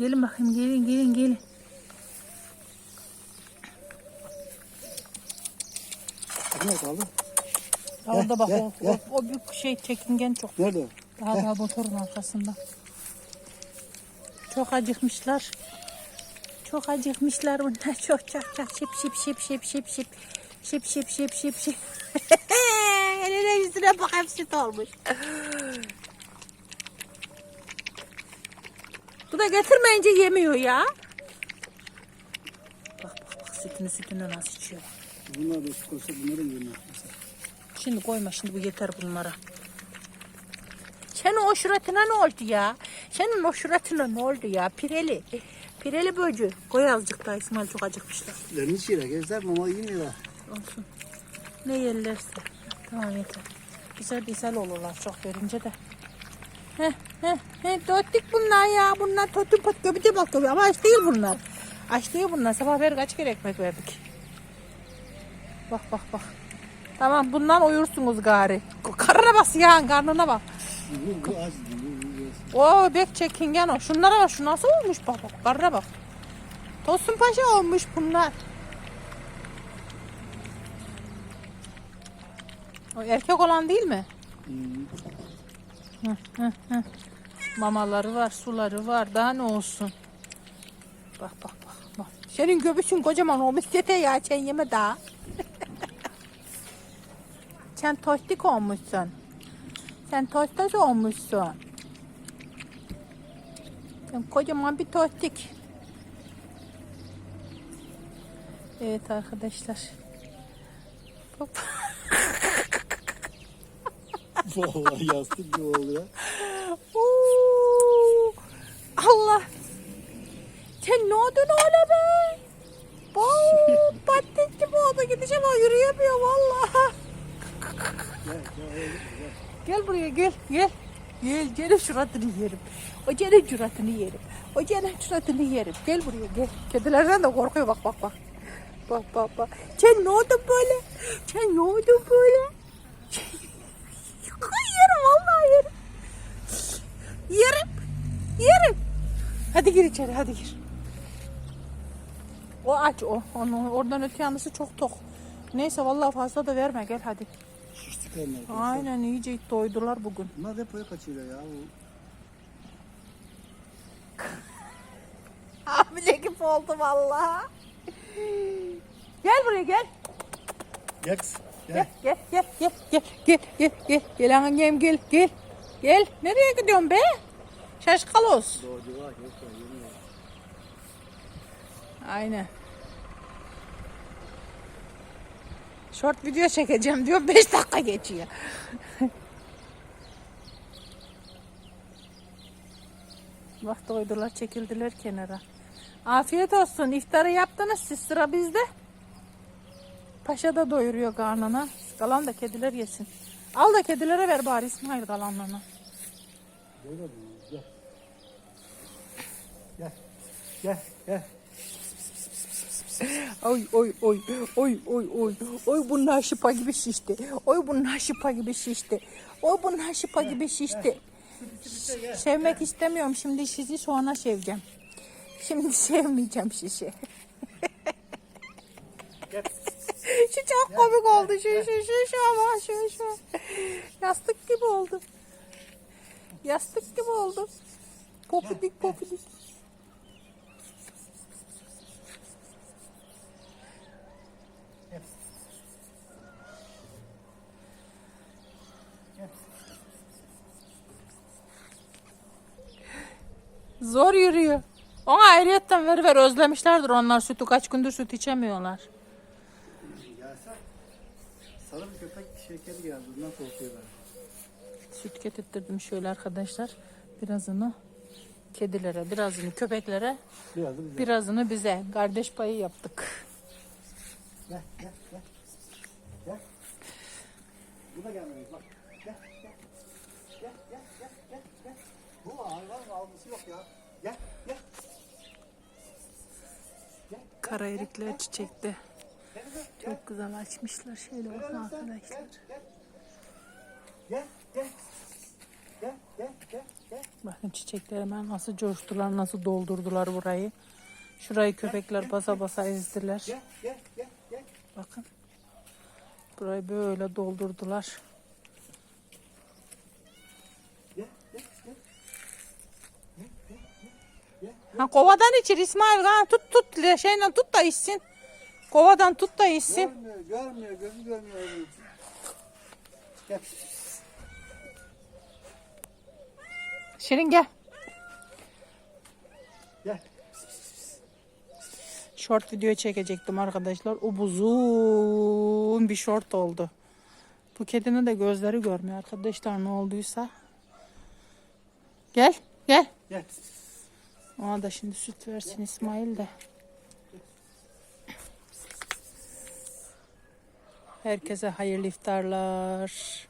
Gelin bakayım gelin gelin gelin. Ne kaldı? Orada bak gel, o, gel. o, o büyük şey çekingen çok. Nerede? Daha daha motorun arkasında. Çok acıkmışlar. Çok acıkmışlar bunlar. Çok çok çok şip şip şip şip şip şip. Şip şip şip şip şip. Eline yüzüne bak hepsi dolmuş. Bu da getirmeyince yemiyor ya. Bak bak bak sütünü sütünü nasıl içiyor. Bunlar da su koysa bunların yerine. Mesela. Şimdi koyma şimdi bu yeter bunlara. Senin o şuratına ne oldu ya? Senin o şuratına ne oldu ya? Pireli. Pireli böcü. Koy azıcık daha İsmail çok acıkmışlar. Lerini içiyorlar. Gençler mama yemiyorlar. Olsun. Ne yerlerse. Tamam yeter. Güzel güzel olurlar çok verince de. Heh heh. Döttük bunlar ya. Bunlar totu pat göbüte bak göbüte. Ama aç değil bunlar. Aç değil bunlar. Sabah ver kaç kere ekmek verdik. Bak bak bak. Tamam bundan uyursunuz gari. Karnına bas ya karnına bak. Oo bek çekingen o. Şunlara bak şu nasıl olmuş bak bak. Karnına bak. Tosun paşa olmuş bunlar. O erkek olan değil mi? Hmm. Mamaları var, suları var. Daha ne olsun? Bak bak bak. bak. Senin göbüşün kocaman olmuş dete ya. Sen yeme daha. Sen tostik olmuşsun. Sen tostos olmuşsun. Sen kocaman bir tostik. Evet arkadaşlar. Hop. Vallahi yastık gibi. Oo, Allah. Sen ne oldun öyle be? Oo, patates gibi oldu gideceğim ama yürüyemiyor vallahi. Gel, buraya gel gel. Gel gel suratını yerim. O senin suratını yerim. O senin suratını yerim. Gel buraya gel. Kedilerden de korkuyor bak bak bak. Bak bak bak. Sen ne oldun böyle? Sen ne oldun böyle? yerim vallahi yerim. Yerim. Yerim. Hadi gir içeri hadi gir. O aç o. Onu, oradan öte yanlısı çok tok. Neyse vallahi fazla da verme gel hadi. Şiştik onlar. Aynen iyice doydular bugün. Bunlar depoya kaçıyorlar ya. Hamile gibi oldu vallahi. Gel buraya gel. Gel kız. Gel Gel. gel gel gel gel gel gel gel gel annem gel gel. Gel. Nereye gidiyorsun be? Şaşkalos. Aynen. Short video çekeceğim diyor 5 dakika geçiyor. Bak doydular çekildiler kenara. Afiyet olsun. İftarı yaptınız siz sıra bizde. Paşa da doyuruyor karnına. Kalan da kediler yesin. Al da kedilere ver bari İsmail kalanlarını. Böyle mi? Gel. Gel. Gel. Gel. Oy oy oy oy oy oy oy bunlar şıpa gibi şişti. Oy bunlar şıpa gibi şişti. Oy bunlar şıpa gibi şişti. Sevmek istemiyorum şimdi sizi sonra seveceğim. Şimdi sevmeyeceğim sizi. şu çok komik oldu şu şu şu şu ama şu şu. Yastık gibi oldu. Yastık gibi oldu. Popidik popidik. Zor yürüyor. Ona ayrıyetten ver ver özlemişlerdir onlar sütü kaç gündür süt içemiyorlar. Gelsem. Sarı bir köpek şekeri geldi. Bundan korkuyorlar. Süt getirttirdim şöyle arkadaşlar. Birazını kedilere, birazını köpeklere, Biraz da bize. birazını bize. Kardeş payı yaptık. Gel. Gel. Gel. Gel. Bu da gelmedi. Bak. Gel. Gel. Gel. Gel. Gel. Gel. Gel. Bu hayvan algısı yok ya. Gel. Gel. Kara erikler çiçekte. Çok güzel açmışlar. Şöyle bakın arkadaşlar. Gel. Gel. Gel. Gel. Gel. Gel. Bakın çiçekler hemen nasıl coştular, nasıl doldurdular burayı. Şurayı köpekler basa basa ezdiler. Gel gel gel. Bakın. Burayı böyle doldurdular. Ha kovadan içir İsmail. Ha, tut tut şeyle tut da içsin. Kovadan tut da içsin. Görmüyor görmüyor gözü görmüyor. Gel. Şirin. Gel. Short video çekecektim arkadaşlar. Upuzun bir short oldu. Bu kedinin de gözleri görmüyor arkadaşlar ne olduysa. Gel gel. Gel. Ona da şimdi süt versin İsmail de. Herkese hayırlı iftarlar.